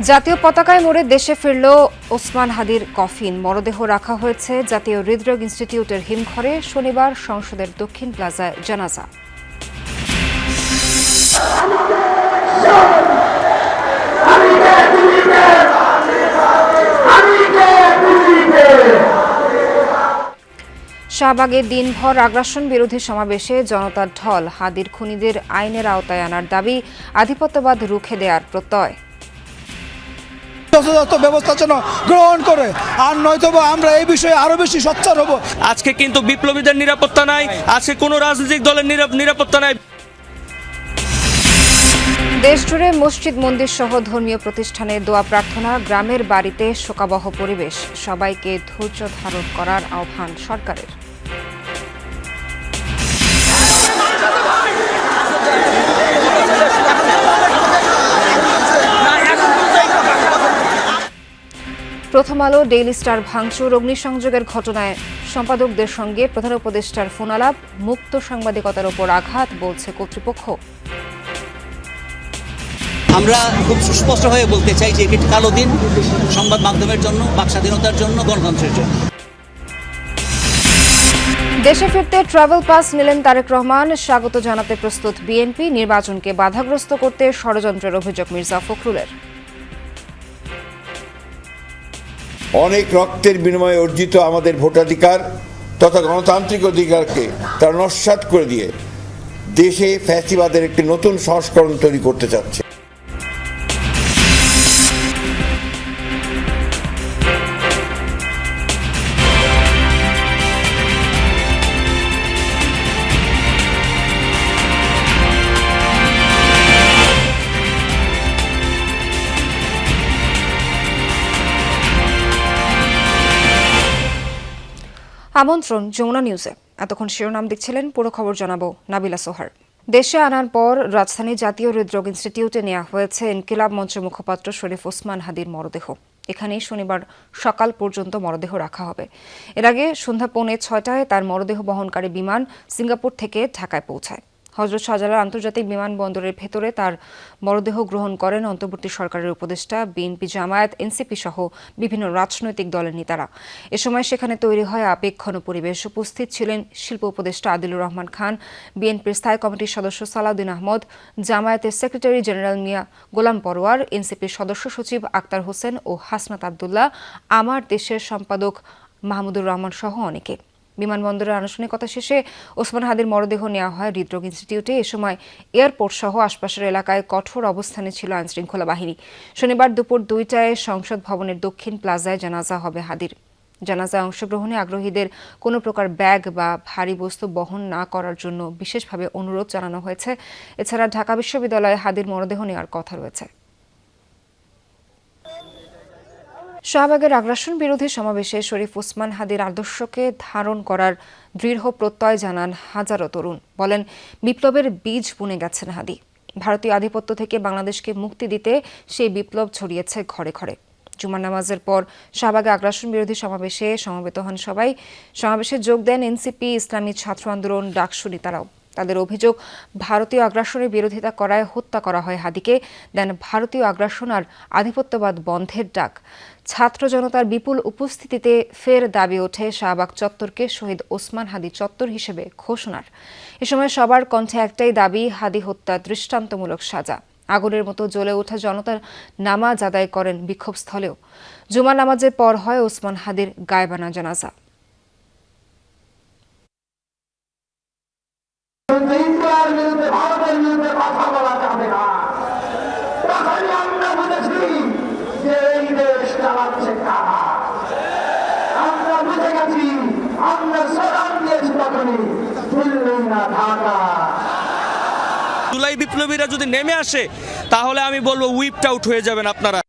জাতীয় পতাকায় মোড়ে দেশে ফিরল ওসমান হাদির কফিন। মরদেহ রাখা হয়েছে জাতীয় হৃদরোগ ইনস্টিটিউটের হিমঘরে শনিবার সংসদের দক্ষিণ প্লাজায় জানাজা। শাহবাগে দিনভর আগ্রাসন বিরোধী সমাবেশে জনতার ঢল। হাদির খুনিদের আইনের আওতায় আনার দাবি আধিপত্যবাদ রুখে দেয়ার প্রত্যয়। যথাযথ ব্যবস্থা যেন গ্রহণ করে। আর নয়তোবা আমরা এই বিষয়ে আরও বেশি সোচ্চার হব। আজকে কিন্তু বিপ্লবীদের নিরাপত্তা নাই আজকে কোনো রাজনৈতিক দলের নিরাপত্তা নাই। দেশজুড়ে মসজিদ মন্দির সহ ধর্মীয় প্রতিষ্ঠানে দোয়া প্রার্থনা গ্রামের বাড়িতে শোকাবহ পরিবেশ। সবাইকে ধৈর্য ধারণ করার আহ্বান সরকারের। প্রথম আলো ডেইলি স্টার ভাঙচুর অগ্নিসংযোগের ঘটনায় সম্পাদকদের সঙ্গে প্রধান উপদেষ্টার ফোনালাপ মুক্ত সাংবাদিকতার ওপর আঘাত বলছে কর্তৃপক্ষ। আমরা খুব সুস্পষ্ট হয়ে বলতে চাই যে এটি কালো দিন সংবাদ মাধ্যমের জন্য বাক স্বাধীনতার জন্য গণতন্ত্রের জন্য। দেশে ফিরতে ট্রাভেল পাস নিলেন তারেক রহমান স্বাগত জানাতে প্রস্তুত বিএনপি নির্বাচনকে বাধাগ্রস্ত করতে ষড়যন্ত্রের অভিযোগ মির্জা ফখরুলের। অনেক রক্তের বিনিময়ে অর্জিত আমাদের ভোটাধিকার তথা গণতান্ত্রিক অধিকারকে তারা নস্বাত করে দিয়ে দেশে ফ্যাসিবাদের একটি নতুন সংস্করণ তৈরি করতে চাচ্ছে। আমন্ত্রণ যমুনা নিউজে। এতক্ষণ শিরোনাম দেখছিলেন পুরো খবর জানাব নাবিলা সোহার। দেশে আনার পর রাজধানী জাতীয় হৃদরোগ ইনস্টিটিউটে নেওয়া হয়েছে ইনকিলাব মঞ্চের মুখপাত্র শরীফ ওসমান হাদির মরদেহ। এখানেই শনিবার সকাল পর্যন্ত মরদেহ রাখা হবে। এর আগে সন্ধ্যা পৌনে ছয়টায় তার মরদেহ বহনকারী বিমান সিঙ্গাপুর থেকে ঢাকায় পৌঁছায়। হজরত শাহজালাল আন্তর্জাতিক বিমানবন্দরের ভেতরে তার মরদেহ গ্রহণ করেন অন্তর্বর্তী সরকারের উপদেষ্টা, বিএনপি জামায়াত, এনসিপি সহ বিভিন্ন রাজনৈতিক দলের নেতারা। এ সময় সেখানে তৈরি হয় আবেক্ষণ পরিবেশ। উপস্থিত ছিলেন শিল্প উপদেষ্টা আদিলুর রহমান খান, বিএনপির স্থায়ী কমিটির সদস্য সালাউদ্দিন আহমদ, জামায়াতের সেক্রেটারি জেনারেল মিয়া গোলাম পরোয়ার, এনসিপির সদস্য সচিব আক্তার হোসেন ও হাসনাত আবদুল্লাহ, আমার দেশের সম্পাদক মাহমুদুর রহমান সহ অনেকে। বিমানবন্দরের আনুষ্ঠানিকতা শেষে ওসমান হাদির মরদেহ নেওয়া হয় হৃদরোগ ইনস্টিটিউটে। এ সময় এয়ারপোর্ট সহ আশপাশের এলাকায় কঠোর অবস্থানে ছিল আইনশৃঙ্খলা বাহিনী। শনিবার দুপুর দুইটায় সংসদ ভবনের দক্ষিণ প্লাজায় জানাজা হবে হাদির। জানাজায় অংশগ্রহণে আগ্রহীদের কোনো প্রকার ব্যাগ বা ভারী বস্তু বহন না করার জন্য বিশেষভাবে অনুরোধ জানানো হয়েছে। এছাড়া ঢাকা বিশ্ববিদ্যালয়ে হাদির মরদেহ নেওয়ার কথা রয়েছে। শাহবাগের আগ্রাসন বিরোধী সমাবেশে শরীফ ওসমান হাদির আদর্শকে ধারণ করার দৃঢ় প্রত্যয় জানান হাজারো তরুণ। বলেন, বিপ্লবের বীজ বুনে গেছেন হাদি। ভারতীয় আধিপত্য থেকে বাংলাদেশকে মুক্তি দিতে সেই বিপ্লব ছড়িয়েছে ঘরে ঘরে। জুমার নামাজের পর শাহবাগে আগ্রাসন বিরোধী সমাবেশে সমবেত হন সবাই। সমাবেশে যোগ দেন এনসিপি, ইসলামী ছাত্র আন্দোলন, ডাকসু নেতারাও। তাদের অভিযোগ, ভারতীয় আগ্রাসনের বিরোধিতা করায় হত্যা করা হয় হাদিকে, দেন ভারতীয় আগ্রাসন আর আধিপত্যবাদ বন্ধের ডাক। ছাত্র জনতার বিপুল উপস্থিতিতে ফের দাবি ওঠে শাহবাগ চত্বরকে শহীদ ওসমান হাদি চত্বর হিসেবে ঘোষণার। এ সময় সবার কণ্ঠে একটাই দাবি, হাদি হত্যা দৃষ্টান্তমূলক সাজা। আগুনের মতো জ্বলে ওঠা জনতার নামাজ আদায় করেন বিক্ষোভস্থলেও জুমা নামাজের পর হয় ওসমান হাদির গায়বানা জানাজা। ইন্ডিয়ার বিরুদ্ধে ভারতের বিরুদ্ধে কথা বলা যাবে না তখনই আমরা বুঝেছি যে এই দেশ চালাচ্ছে কারা আমরা বুঝে গেছি আমরা স্লোগান দিয়েছি তখনই দিল্লি না ঢাকা। জুলাই বিপ্লবীরা যদি নেমে আসে তাহলে আমি বলব উইপড আউট হয়ে যাবেন আপনারা।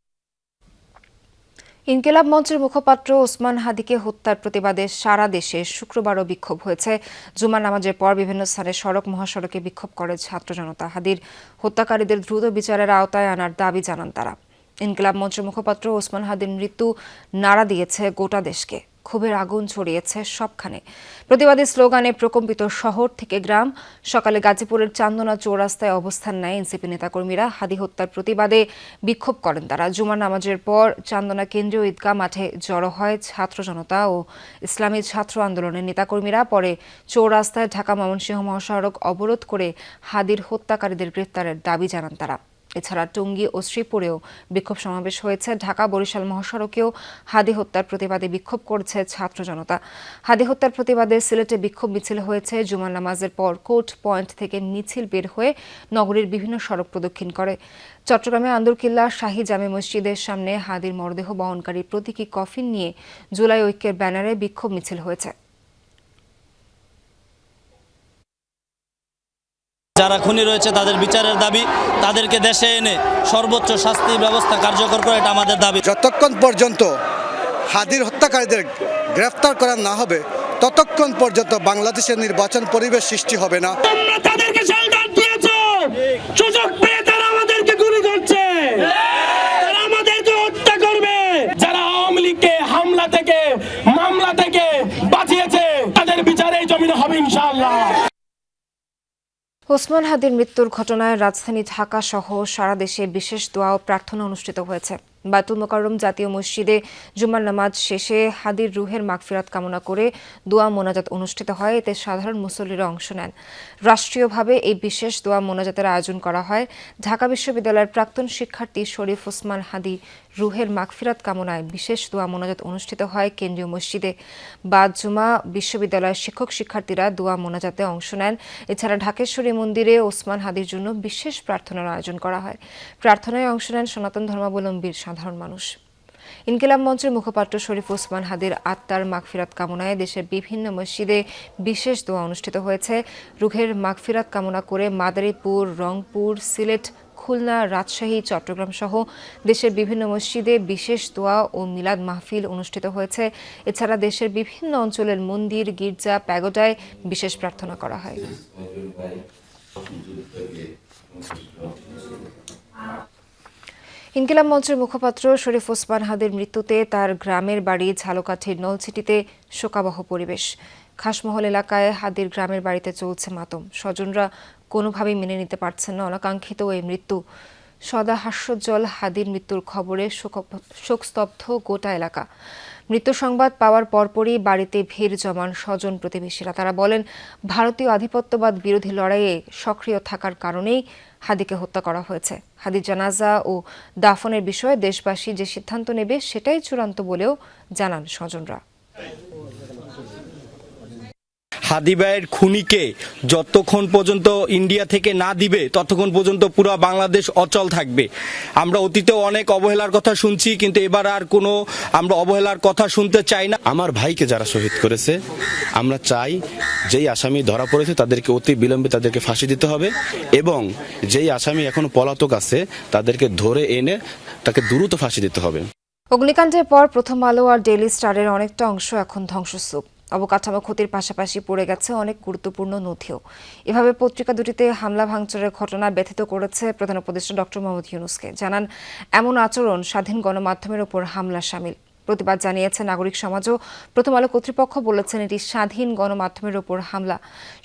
ইনকিলাব মঞ্চের মুখপাত্র ওসমান হাদিকে হত্যার প্রতিবাদে সারা দেশে শুক্রবারও বিক্ষোভ হয়েছে। জুমার নামাজের পর বিভিন্ন স্থানে সড়ক মহাসড়কে বিক্ষোভ করে ছাত্র জনতা হাদির। হত্যাকারীদের দ্রুত বিচারের আওতায় আনার দাবি জানান তারা। ইনকিলাব মঞ্চের মুখপাত্র ওসমান হাদির মৃত্যু নাড়া দিয়েছে গোটা দেশকে। ক্ষোভের আগুন ছড়িয়েছে সবখানে। প্রতিবাদী স্লোগানে প্রকম্পিত শহর থেকে গ্রাম, সকালে গাজীপুরের চান্দনা চৌরাস্তায় অবস্থান নেয় এনসিপি নেতাকর্মীরা। হাদি হত্যার প্রতিবাদে বিক্ষোভ করেন তারা। জুমার নামাজের পর চান্দনা কেন্দ্রীয় ঈদগাহ মাঠে জড়ো হয় ছাত্র জনতা ও ইসলামী ছাত্র আন্দোলনের নেতাকর্মীরা। পরে চৌরাস্তায় ঢাকা ময়মনসিংহ মহাসড়ক অবরোধ করে হাদির হত্যাকারীদের গ্রেপ্তারের দাবি জানান তারা। এছাড়া টঙ্গী ও শ্রীপুরেও বিক্ষোভ সমাবেশ হয়েছে। ঢাকা বরিশাল মহাসড়কেও হাদি হত্যার প্রতিবাদে বিক্ষোভ করছে ছাত্র জনতা। হাদি হত্যার প্রতিবাদে সিলেটে বিক্ষোভ মিছিল হয়েছে। জুমার নামাজের পর কোর্ট পয়েন্ট থেকে মিছিল বের হয়ে নগরীর বিভিন্ন সড়ক প্রদক্ষিণ করে। চট্টগ্রামে আন্দরকিল্লা শাহী জামে মসজিদের সামনে হাদির মরদেহ বহনকারী প্রতীকী কফিন নিয়ে জুলাই ঐক্যের ব্যানারে বিক্ষোভ মিছিল হয়েছে। যারা খুনি রয়েছে তাদের বিচারের দাবি তাদেরকে দেশে এনে সর্বোচ্চ শাস্তি ব্যবস্থা কার্যকর করা এটা আমাদের দাবি। যতক্ষণ পর্যন্ত হাদির হত্যাকারীদের গ্রেফতার করা না হবে ততক্ষণ পর্যন্ত বাংলাদেশের নির্বাচন পরিবেশ সৃষ্টি হবে না। ওসমান হাদির মৃত্যুর ঘটনায় রাজধানী ঢাকা সহ সারা দেশে বিশেষ দোয়া ও প্রার্থনা অনুষ্ঠিত হয়েছে। বাতুল মোকাররম জাতীয় মসজিদে জুমার নামাজ শেষে হাদির রুহের মাগফিরাত কামনা করে দোয়া মোনাজাত অনুষ্ঠিত হয়। এতে সাধারণ মুসল্লিরা অংশ নেন। রাষ্ট্রীয়ভাবে এই বিশেষ দোয়া মোনাজাতের আয়োজন করা হয়। ঢাকা বিশ্ববিদ্যালয়ের প্রাক্তন শিক্ষার্থী শরীফ ওসমান হাদি রুহের মাগফিরাত কামনায় বিশেষ দোয়া মোনাজাত অনুষ্ঠিত হয় কেন্দ্রীয় মসজিদে। বাদ জুমা বিশ্ববিদ্যালয়ের শিক্ষক শিক্ষার্থীরা দোয়া মোনাজাতে অংশ নেন। এছাড়া ঢাকেশ্বরী মন্দিরে ওসমান হাদির জন্য বিশেষ প্রার্থনার আয়োজন করা হয়। প্রার্থনায় অংশ নেন সনাতন ধর্মাবলম্বীর মানুষ। ইনকিলাব মঞ্চের মুখপাত্র শরীফ ওসমান হাদির আত্মার মাগফিরাত কামনায় দেশের বিভিন্ন মসজিদে বিশেষ দোয়া অনুষ্ঠিত হয়েছে। রুহের মাগফিরাত কামনা করে মাদারীপুর, রংপুর, সিলেট, খুলনা, রাজশাহী, চট্টগ্রাম সহ দেশের বিভিন্ন মসজিদে বিশেষ দোয়া ও মিলাদ মাহফিল অনুষ্ঠিত হয়েছে। এছাড়া দেশের বিভিন্ন অঞ্চলের মন্দির, গির্জা, প্যাগোডায় বিশেষ প্রার্থনা করা হয়। ইনকিলাব মঞ্চের মুখপাত্র শরীফ ওসমান হাদের মৃত্যুতে তার গ্রামের বাড়ি ঝালকাঠির নলছিটিতে শোকাবহ পরিবেশ। খাসমহল এলাকায় হাদির গ্রামের বাড়িতে চলছে মাতম। স্বজনরা কোনোভাবেই মেনে নিতে পারছেন না। অনাকাঙ্ক্ষিত এই মৃত্যু সদা হাস্যজ্জ্বল। হাদির মৃত্যুর খবরে শোক- শোকস্তব্ধ গোটা এলাকা। মৃত্যু সংবাদ পাওয়ার পরপরই বাড়িতে ভিড় জমান স্বজন প্রতিবেশীরা। তারা বলেন, ভারতীয় আধিপত্যবাদ বিরোধী লড়াইয়ে সক্রিয় থাকার কারণেই হাদিকে হত্যা করা হয়েছে। হাদি জানাজা ও দাফনের বিষয়ে দেশবাসী যে সিদ্ধান্ত নেবে সেটাই চূড়ান্ত বলেও জানান স্বজনরা। হাদিবাইয়ের খুনিকে যতক্ষণ পর্যন্ত ইন্ডিয়া থেকে না দিবে ততক্ষণ পর্যন্ত পুরো বাংলাদেশ অচল থাকবে। আমরা অতীতেও অনেক অবহেলার কথা শুনছি কিন্তু এবার আর কোনো আমরা অবহেলার কথা শুনতে চাই না। আমার ভাইকে যারা শহীদ করেছে আমরা চাই যেই আসামি ধরা পড়েছে তাদেরকে অতি বিলম্বে তাদেরকে ফাঁসি দিতে হবে এবং যেই আসামি এখনও পলাতক আছে তাদেরকে ধরে এনে তাকে দ্রুত ফাঁসি দিতে হবে। অগ্নিকাণ্ডের পর প্রথম আলো আর ডেইলি স্টারের অনেকটা অংশ এখন ধ্বংসস্তূপ। অবকাঠামো ক্ষতির পাশাপাশি পড়ে গেছে অনেক গুরুত্বপূর্ণ নথিও। এভাবে পত্রিকা দুটিতে হামলা ভাঙচুরের ঘটনা ব্যথিত করেছে প্রধান উপদেষ্টা ডক্টর মোহাম্মদ ইউনুসকে। জানান, এমন আচরণ স্বাধীন গণমাধ্যমের ওপর হামলা সামিল। প্রতিবাদ জানিয়েছে নাগরিক সমাজও। প্রথম আলো কর্তৃপক্ষ বলেছেন এটি স্বাধীন গণমাধ্যমের ওপর হামলা।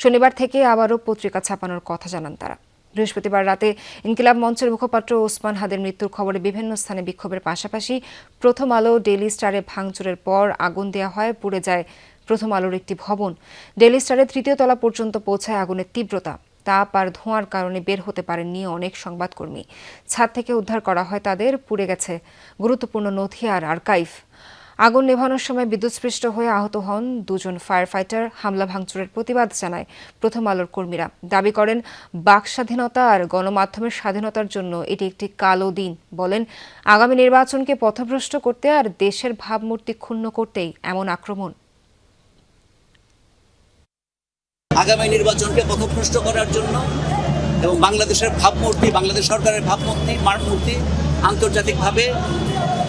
শনিবার থেকে আবারও পত্রিকা ছাপানোর কথা জানান তারা। বৃহস্পতিবার রাতে ইনকিলাব মঞ্চের মুখপাত্র ওসমান হাদের মৃত্যুর খবরে বিভিন্ন স্থানে বিক্ষোভের পাশাপাশি প্রথম আলো ডেইলি স্টারে ভাঙচুরের পর আগুন দেওয়া হয়, পুড়ে যায় প্রথম আলোর একটি ভবন। ডেলি স্টারের তৃতীয় তলা পর্যন্ত পৌঁছায় আগুনের তীব্রতা। তাপ আর ধোঁয়ার কারণে বের হতে পারেননি অনেক সংবাদকর্মী। ছাদ থেকে উদ্ধার করা হয় তাদের, পুড়ে গেছে গুরুত্বপূর্ণ নথি আর আর্কাইভ। আগুন নেভানোর সময় বিদ্যুৎস্পৃষ্ট হয়ে আহত হন দুজন ফায়ার ফাইটার হামলা ভাঙচুরের প্রতিবাদ জানায় প্রথম আলোর কর্মীরা। দাবি করেন, বাক স্বাধীনতা আর গণমাধ্যমের স্বাধীনতার জন্য এটি একটি কালো দিন বলেন, আগামী নির্বাচনকে পথভ্রষ্ট করতে আর দেশের ভাবমূর্তি ক্ষুণ্ণ করতেই এমন আক্রমণ। আগামী নির্বাচনকে পথভ্রষ্ট করার জন্য এবং বাংলাদেশের ভাবমূর্তি, বাংলাদেশ সরকারের ভাবমূর্তি, মানমূর্তি আন্তর্জাতিকভাবে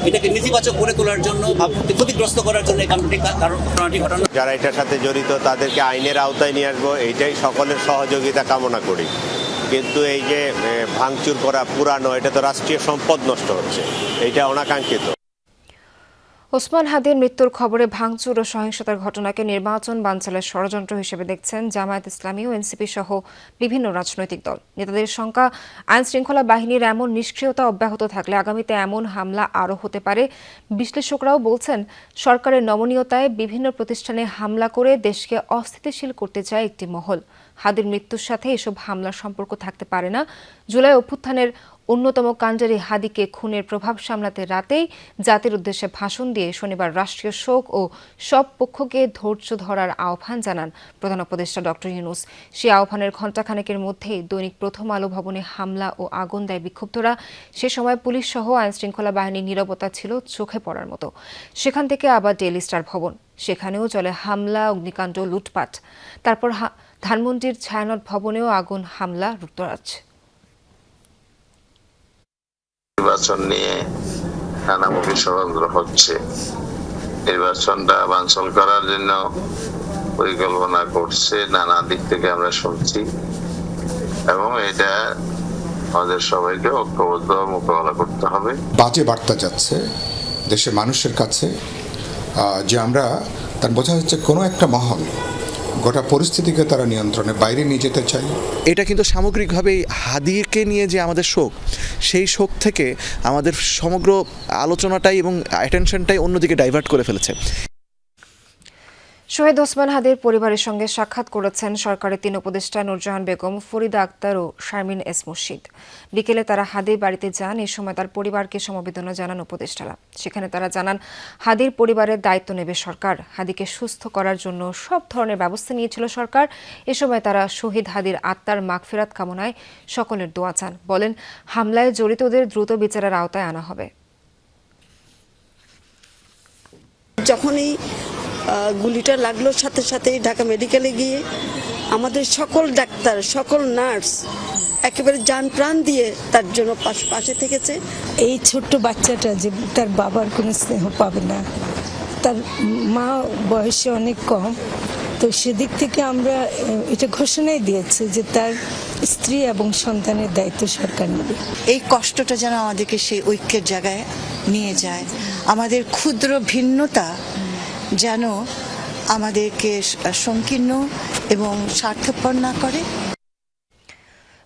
এটাকে নেতিবাচক করে তোলার জন্য, ভাবমূর্তি ক্ষতিগ্রস্ত করার জন্য এই ঘটনাটি ঘটানো যারা এটার সাথে জড়িত, তাদেরকে আইনের আওতায় নিয়ে আসব, এইটাই সকলের সহযোগিতা কামনা করি। কিন্তু এই যে ভাঙচুর করা পুরানো, এটা তো রাষ্ট্রীয় সম্পদ নষ্ট হচ্ছে। এইটা অনাকাঙ্ক্ষিত। ওসমান হাদির মৃত্যুর খবরে ভাঙচুর ও সহিংসতার ঘটনাকে নির্বাচন বানচালের ষড়যন্ত্র হিসেবে দেখছেন জামায়াত ইসলামী ও এনসিপি সহ বিভিন্ন রাজনৈতিক দল। নেতাদের শঙ্কা আইন শৃঙ্খলা বাহিনীর এমন নিষ্ক্রিয়তা অব্যাহত থাকলে আগামীতে এমন হামলা আরও হতে পারে। বিশ্লেষকরাও বলছেন, সরকারের নমনীয়তায় বিভিন্ন প্রতিষ্ঠানে হামলা করে দেশকে অস্থিতিশীল করতে চায় একটি মহল। হাদির মৃত্যুর সাথে এসব হামলার সম্পর্ক থাকতে পারে না। জুলাই অভ্যুত্থানের অন্যতম কাণ্ডারি হাদিকে খুনের প্রভাব সামলাতে রাতেই জাতির উদ্দেশ্যে ভাষণ দিয়ে শনিবার রাষ্ট্রীয় শোক ও সব পক্ষকে ধৈর্য ধরার আহ্বান জানান প্রধান উপদেষ্টা ডক্টর ইউনুস। সেই আহ্বানের ঘণ্টাখানেকের মধ্যেই দৈনিক প্রথম আলো ভবনে হামলা ও আগুন দেয় বিক্ষুব্ধরা। সে সময় পুলিশ সহ আইন শৃঙ্খলা বাহিনীর নিরবতা ছিল চোখে পড়ার মতো। সেখান থেকে আবার ডেইলি স্টার ভবন। সেখানেও চলে হামলা, অগ্নিকাণ্ড, লুটপাট। তারপর ধানমন্ডির ছায়ানট ভবনেও আগুন, হামলা, লুটতরাজ। নির্বাচন নিয়ে নানামুখী ষড়যন্ত্র হচ্ছে। নির্বাচনটা বাঞ্ছল করার জন্য পরিকল্পনা করছে, নানা দিক থেকে আমরা শুনছি। এবং এটা আমাদের সবাইকে ঐক্যবদ্ধ মোকাবেলা করতে হবে। বাজে বার্তা যাচ্ছে দেশের মানুষের কাছে। যে আমরা, তার বোঝা যাচ্ছে কোনো একটা মহল গোটা পরিস্থিতিকে তারা নিয়ন্ত্রণে, বাইরে নিয়ে যেতে চায়। এটা কিন্তু সামগ্রিকভাবে হাদিরকে নিয়ে যে আমাদের শোক, সেই শোক থেকে আমাদের সমগ্র আলোচনাটাই এবং অ্যাটেনশনটাই অন্যদিকে ডাইভার্ট করে ফেলেছে। শহীদ ওসমান হাদির পরিবারের সঙ্গে সাক্ষাৎ করেছেন সরকারের তিন উপদেষ্টা, নুরজাহান বেগম, ফরিদা আক্তার ও শারমিন এস মুর্শিদ। বিকেলে তারা হাদির বাড়িতে যান, এ সময় তার পরিবারকে সমবেদনা জানান উপদেষ্টারা। সেখানে তারা জানান, হাদির পরিবারের দায়িত্ব নেবে সরকার। হাদিকে সুস্থ করার জন্য সব ধরনের ব্যবস্থা নিয়েছিল সরকার। এ সময় তারা শহীদ হাদির আত্মার মাগফিরাত কামনায় সকলের দোয়া চান। বলেন, হামলায় জড়িতদের দ্রুত বিচারের আওতায় আনা হবে। যখনই গুলিটা লাগল সাথে সাথেই ঢাকা মেডিকেলে গিয়ে। আমাদের সকল ডাক্তার সকল নার্স একেবারে যান প্রাণ দিয়ে তার জন্য পাশ- পাশে থেকেছে। এই ছোট্ট বাচ্চাটা যে তার বাবার কোনো স্নেহ পাবে না তার মা বয়সে অনেক কম তো সেদিক থেকে আমরা এটা ঘোষণাই দিয়েছে যে তার স্ত্রী এবং সন্তানের দায়িত্ব সরকার নেবে। এই কষ্টটা যেন আমাদেরকে সেই ঐক্যের জায়গায় নিয়ে যায়। আমাদের ক্ষুদ্র ভিন্নতা যেন আমাদেরকে সংকীর্ণ এবং স্বার্থপর না করে।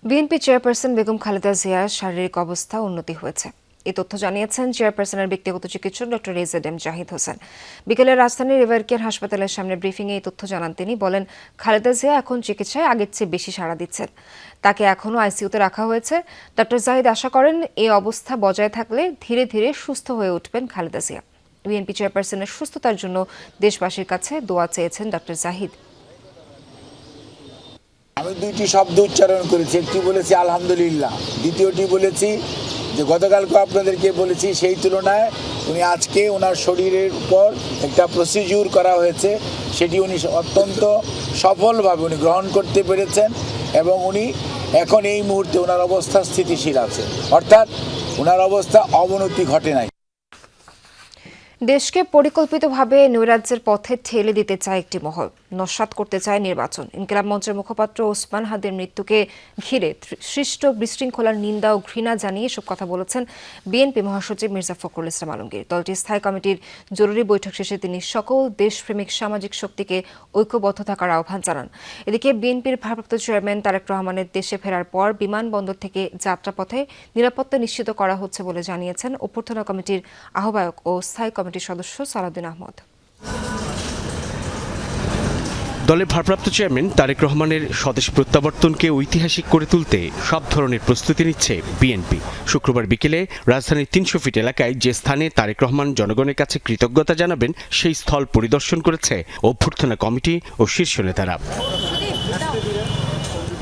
বিএনপি চেয়ারপারসন বেগম খালেদা জিয়ার শারীরিক অবস্থা উন্নতি হয়েছে। এই তথ্য জানিয়েছেন চেয়ারপারসনের ব্যক্তিগত চিকিৎসক ডক্টর রেজেড এম জাহিদ হোসেন। বিকেলে রাজধানীর রিভার কেয়ার হাসপাতালের সামনে ব্রিফিংয়ে এই তথ্য জানান তিনি। বলেন, খালেদা জিয়া এখন চিকিৎসায় আগের চেয়ে বেশি সাড়া দিচ্ছেন। তাকে এখনও আইসিইউতে রাখা হয়েছে। ডক্টর জাহিদ আশা করেন এই অবস্থা বজায় থাকলে ধীরে ধীরে সুস্থ হয়ে উঠবেন খালেদা জিয়া। বিএনপি চেয়ারপারসনের সুস্থতার জন্য দেশবাসীর কাছে দোয়া চেয়েছেন ডক্টর জাহিদ। আমি দুইটি শব্দ উচ্চারণ করেছি, একটি বলেছি আলহামদুলিল্লাহ, দ্বিতীয়টি বলেছি যে গতকালকে আপনাদেরকে বলেছি সেই তুলনায় উনি আজকে ওনার শরীরের উপর একটা প্রসিডিউর করা হয়েছে, সেটি উনি অত্যন্ত সফলভাবে উনি গ্রহণ করতে পেরেছেন এবং উনি এখন এই মুহূর্তে ওনার অবস্থা স্থিতিশীল আছে। অর্থাৎ ওনার অবস্থা অবনতি ঘটে নাই। দেশকে পরিকল্পিতভাবে নৈরাজ্যের পথে ঠেলে দিতে চায় একটি মহল। নস্বাত করতে চায় নির্বাচন। ইনকিলাব মঞ্চের মুখপাত্র ওসমান হাদের মৃত্যুকে ঘিরে সৃষ্ট বিশৃঙ্খলার নিন্দা ও ঘৃণা জানিয়ে এসব কথা বলেছেন বিএনপি মহাসচিব মির্জা ফখরুল ইসলাম আলমগীর। দলটির স্থায়ী কমিটির জরুরি বৈঠক শেষে তিনি সকল দেশপ্রেমিক সামাজিক শক্তিকে ঐক্যবদ্ধ থাকার আহ্বান জানান। এদিকে বিএনপির ভারপ্রাপ্ত চেয়ারম্যান তারেক রহমানের দেশে ফেরার পর বিমানবন্দর থেকে যাত্রাপথে নিরাপত্তা নিশ্চিত করা হচ্ছে বলে জানিয়েছেন অভ্যর্থনা কমিটির আহ্বায়ক ও স্থায়ী কমিটির সদস্য সালাউদ্দিন আহমদ। দলের ভারপ্রাপ্ত চেয়ারম্যান তারেক রহমানের স্বদেশ প্রত্যাবর্তনকে ঐতিহাসিক করে তুলতে সব ধরনের প্রস্তুতি নিচ্ছে বিএনপি। শুক্রবার বিকেলে রাজধানীর তিনশো ফিট এলাকায় যে স্থানে তারেক রহমান জনগণের কাছে কৃতজ্ঞতা জানাবেন, সেই স্থল পরিদর্শন করেছে অভ্যর্থনা কমিটি ও শীর্ষ নেতারা।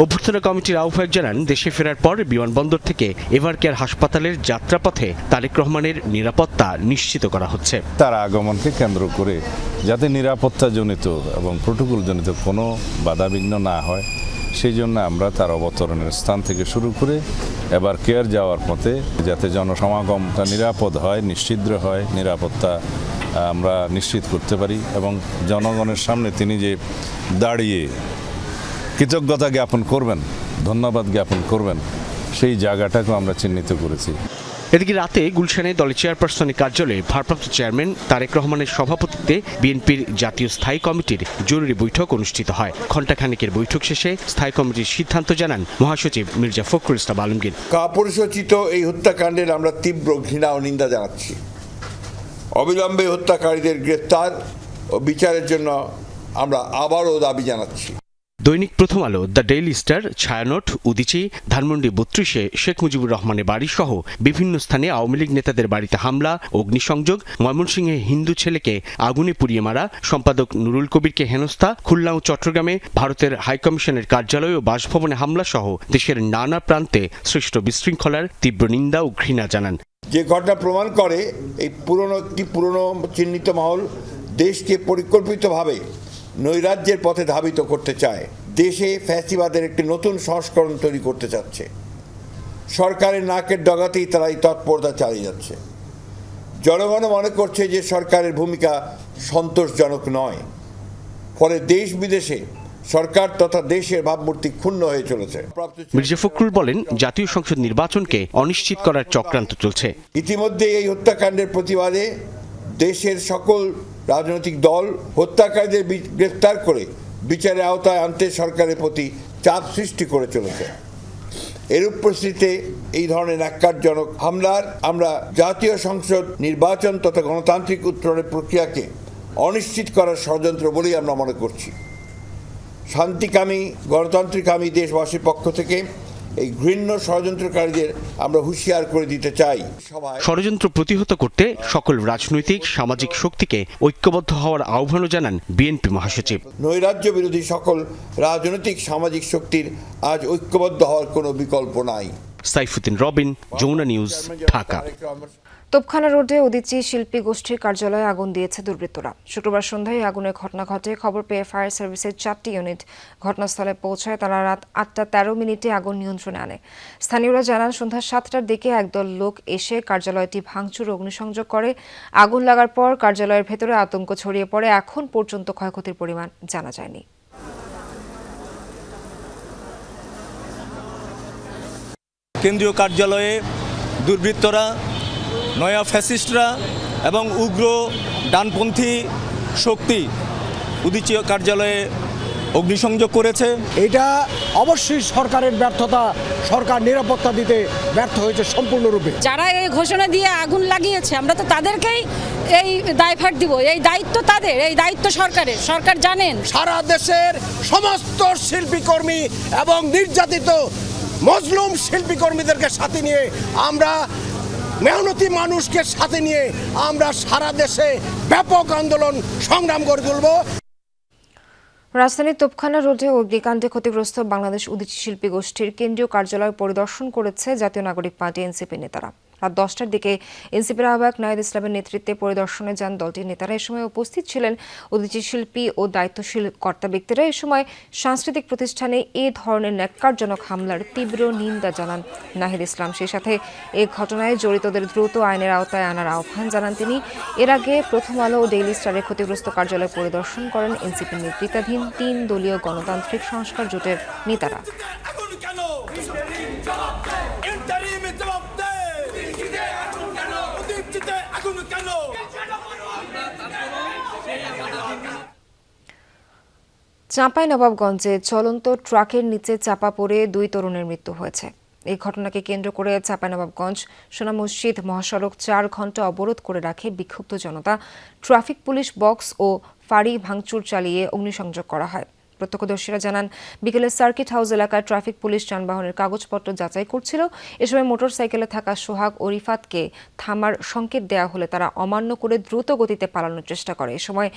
অভ্যর্থনা কমিটির আহ্বায়ক জানান, দেশে ফেরার পর বিমানবন্দর থেকে এভারকেয়ার হাসপাতালের যাত্রাপথে তারেক রহমানের নিরাপত্তা নিশ্চিত করা হচ্ছে। তার আগমনকে কেন্দ্র করে যাতে নিরাপত্তাজনিত এবং প্রোটোকলজনিত কোনো বাধাবিঘ্ন না হয়, সেই জন্য আমরা তার অবতরণের স্থান থেকে শুরু করে এবার কেয়ার যাওয়ার পথে যাতে জনসমাগমটা নিরাপদ হয়, নিশ্চিদ্র হয়, নিরাপত্তা আমরা নিশ্চিত করতে পারি এবং জনগণের সামনে তিনি যে দাঁড়িয়ে কৃতজ্ঞতা জ্ঞাপন করবেন ধন্যবাদ জ্ঞাপন করবেন সেই জায়গাটাকেও আমরা চিহ্নিত করেছি। এদিকে রাতে গুলশানে দলের চেয়ারপারসনের কার্যালয়ে ভারপ্রাপ্ত চেয়ারম্যান তারেক রহমানের সভাপতিত্বে বিএনপির জাতীয় স্থায়ী কমিটির জরুরি বৈঠক অনুষ্ঠিত হয়। ঘণ্টাখানেকের বৈঠক শেষে স্থায়ী কমিটির সিদ্ধান্ত জানান মহাসচিব মির্জা ফখরুল ইসলাম আলমগীর। কাপুরুষোচিত এই হত্যাকাণ্ডের আমরা তীব্র ঘৃণা ও নিন্দা জানাচ্ছি। অবিলম্বে হত্যাকারীদের গ্রেফতার ও বিচারের জন্য আমরা আবারও দাবি জানাচ্ছি। দৈনিক Prothom Alo, the Daily Star, Chhayanaut, Udichi, Dhanmondi বত্রিশে শেখ মুজিবুর রহমানের বাড়ি সহ বিভিন্ন স্থানে আওয়ামী লীগ নেতাদের বাড়িতে হামলা, অগ্নিসংযোগ, ময়মনসিংহে হিন্দু ছেলেকে আগুনে পুড়িয়ে মারা, সম্পাদক নুরুল কবিরকে হেনস্থা, খুলনা ও চট্টগ্রামে ভারতের হাইকমিশনের কার্যালয় ও বাসভবনে হামলা সহ দেশের নানা প্রান্তে সৃষ্ট বিশৃঙ্খলার তীব্র নিন্দা ও ঘৃণা জানান। যে ঘটনা প্রমাণ করে এই পুরনো একটি পুরনো চিহ্নিত মহল দেশকে পরিকল্পিতভাবে নৈরাজ্যের পথে ধাবিত করতে চায়। দেশে ফ্যাসিবাদের একটি নতুন সংস্করণ তৈরি করতে চাচ্ছে। সরকারের নাকের ডগাতেই তারা এই তৎপরতা চালিয়ে যাচ্ছে। জনগণ মনে করছে যে সরকারের ভূমিকা সন্তোষজনক নয়। ফলে দেশ বিদেশে সরকার তথা দেশের ভাবমূর্তি ক্ষুণ্ণ হয়ে চলেছে। মির্জা ফখরুল বলেন জাতীয় সংসদ নির্বাচনকে অনিশ্চিত করার চক্রান্ত চলছে। ইতিমধ্যে এই হত্যাকাণ্ডের প্রতিবাদে দেশের সকল রাজনৈতিক দল হত্যাকারীদের গ্রেফতার করে বিচারের আওতায় আনতে সরকারের প্রতি চাপ সৃষ্টি করে চলেছে। এরূপ পরিস্থিতিতে এই ধরনের ন্যাক্কারজনক হামলার আমরা জাতীয় সংসদ নির্বাচন তথা গণতান্ত্রিক উত্তরণের প্রক্রিয়াকে অনিশ্চিত করার ষড়যন্ত্র বলেই আমরা মনে করছি। শান্তিকামী গণতান্ত্রিকামী দেশবাসীর পক্ষ থেকে এই ঘৃণ্য ষড়যন্ত্রকারীদের আমরা হুঁশিয়ার করে দিতে চাই। সবাই ষড়যন্ত্র প্রতিহত করতে সকল রাজনৈতিক সামাজিক শক্তিকে ঐক্যবদ্ধ হওয়ার আহ্বানও জানান বিএনপি মহাসচিব। নৈরাজ্য বিরোধী সকল রাজনৈতিক সামাজিক শক্তির আজ ঐক্যবদ্ধ হওয়ার কোনো বিকল্প নাই। সাইফুদ্দিন রবিন যমুনা নিউজ ঢাকা। তোপখানা রোডে উদিচি শিল্পী গোষ্ঠীর কার্যালয়ে আগুন দিয়েছে দুর্বৃত্তরা। শুক্রবার সন্ধ্যায় আগুনের ঘটনা ঘটে। খবর পেয়ে ফায়ার সার্ভিসের চারটি ইউনিট ঘটনাস্থলে পৌঁছায়। তারা রাত আটটা তেরো মিনিটে আগুন নিয়ন্ত্রণে আনে। স্থানীয়রা জানান, সন্ধ্যা সাতটার দিকে একদল লোক এসে কার্যালয়টি ভাঙচুর, অগ্নিসংযোগ করে। আগুন লাগার পর কার্যালয়ের ভেতরে আতঙ্ক ছড়িয়ে পড়ে। এখন পর্যন্ত ক্ষয়ক্ষতির পরিমাণ জানা যায়নি। কেন্দ্রীয় কার্যালয়ে দুর্বৃত্তরা নয়া ফ্যাসিস্টরা এবং উগ্র ডানপন্থী শক্তি উদিচীয় কার্যালয়ে অগ্নিসংযোগ করেছে। এটা অবশ্যই সরকারের ব্যর্থতা সরকার নিরাপত্তা দিতে ব্যর্থ হয়েছে সম্পূর্ণরূপে। যারা এই ঘোষণা দিয়ে আগুন লাগিয়েছে আমরা তো তাদেরকেই এই দায়ভার দিব। এই দায়িত্ব তাদের এই দায়িত্ব সরকারের। সরকার জানেন। সারা দেশের সমস্ত শিল্পীকর্মী এবং নির্যাতিত মজলুম শিল্পীকর্মীদেরকে সাথে নিয়ে আমরা মেহনতি মানুষকে সাথে নিয়ে আমরা সারা দেশে ব্যাপক আন্দোলন সংগ্রাম করে তুলব। রাজধানীর তোপখানা রোডে অগ্নিকাণ্ডে ক্ষতিগ্রস্ত বাংলাদেশ উদীচী শিল্পী গোষ্ঠীর কেন্দ্রীয় কার্যালয় পরিদর্শন করেছে জাতীয় নাগরিক পার্টি এনসিপি নেতারা। রাত দশটার দিকে এনসিপির আহ্বায়ক নাহিদ ইসলামের নেতৃত্বে পরিদর্শনে যান দলটির নেতারা। এ সময় উপস্থিত ছিলেন উদিচি শিল্পী ও দায়িত্বশীল কর্তা ব্যক্তিরা। এ সময় সাংস্কৃতিক প্রতিষ্ঠানে এ ধরনের ন্যাক্কারজনক হামলার তীব্র নিন্দা জানান নাহিদ ইসলাম। সেই সাথে এ ঘটনায় জড়িতদের দ্রুত আইনের আওতায় আনার আহ্বান জানান তিনি। এর আগে প্রথম আলো ও ডেইলি স্টারের ক্ষতিগ্রস্ত কার্যালয় পরিদর্শন করেন এনসিপির নেতৃত্বাধীন তিন দলীয় গণতান্ত্রিক সংস্কার জোটের নেতারা। চাঁপাই নবাবগঞ্জে চলন্ত ট্রাকের নিচে চাপা পড়ে দুই তরুণের মৃত্যু হয়েছে। এই ঘটনাকে কেন্দ্র করে চাঁপাইনবাবগঞ্জ সোনা মসজিদ মহাসড়ক চার ঘণ্টা অবরোধ করে রাখে বিক্ষুব্ধ জনতা। ট্রাফিক পুলিশ বক্স ও ফাঁড়ি ভাঙচুর চালিয়ে অগ্নিসংযোগ করা হয়। প্রত্যক্ষদর্শীরা জানান, বিকেলে সার্কিট হাউস এলাকায় ট্রাফিক পুলিশ যানবাহনের কাগজপত্র যাচাই করছিল। এ সময় মোটরসাইকেলে থাকা সোহাগ ও রিফাতকে থামার সংকেত দেওয়া হলে তারা অমান্য করে দ্রুত গতিতে পালানোর চেষ্টা করে। এ সময়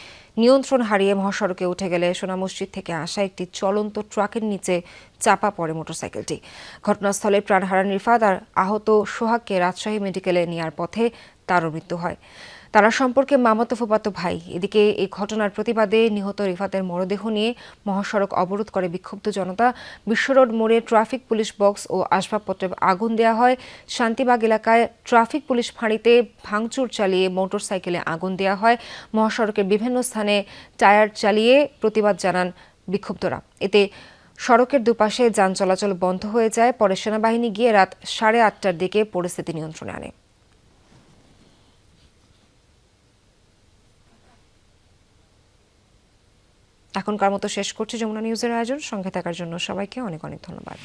নিয়ন্ত্রণ হারিয়ে মহাসড়কে উঠে গেলে সোনা মসজিদ থেকে আসা একটি চলন্ত ট্রাকের নিচে চাপা পড়ে মোটরসাইকেলটি। ঘটনাস্থলে প্রাণ হারান রিফাত আর আহত সোহাগকে রাজশাহী মেডিকেলে নেওয়ার পথে তারও মৃত্যু হয়। তারা সম্পর্কে মামাতো ফুপাতো ভাই। এদিকে এই ঘটনার প্রতিবাদে নিহত রিফাতের মরদেহ নিয়ে মহাসড়ক অবরোধ করে বিক্ষুব্ধ জনতা। বিশ্বরোড মোড়ে ট্রাফিক পুলিশ বক্স ও আসবাবপত্রে আগুন দেওয়া হয়। শান্তিবাগ এলাকায় ট্রাফিক পুলিশ ফাঁড়িতে ভাঙচুর চালিয়ে মোটরসাইকেলে আগুন দেওয়া হয়। মহাসড়কের বিভিন্ন স্থানে টায়ার চালিয়ে প্রতিবাদ জানান বিক্ষুব্ধরা। এতে সড়কের দুপাশে যান চলাচল বন্ধ হয়ে যায়। পরে সেনাবাহিনী গিয়ে রাত সাড়ে আটটার দিকে পরিস্থিতি নিয়ন্ত্রণে আনে। এখনকার মতো শেষ করছি যমুনা নিউজের আয়োজন। সঙ্গে থাকার জন্য সবাইকে অনেক অনেক ধন্যবাদ।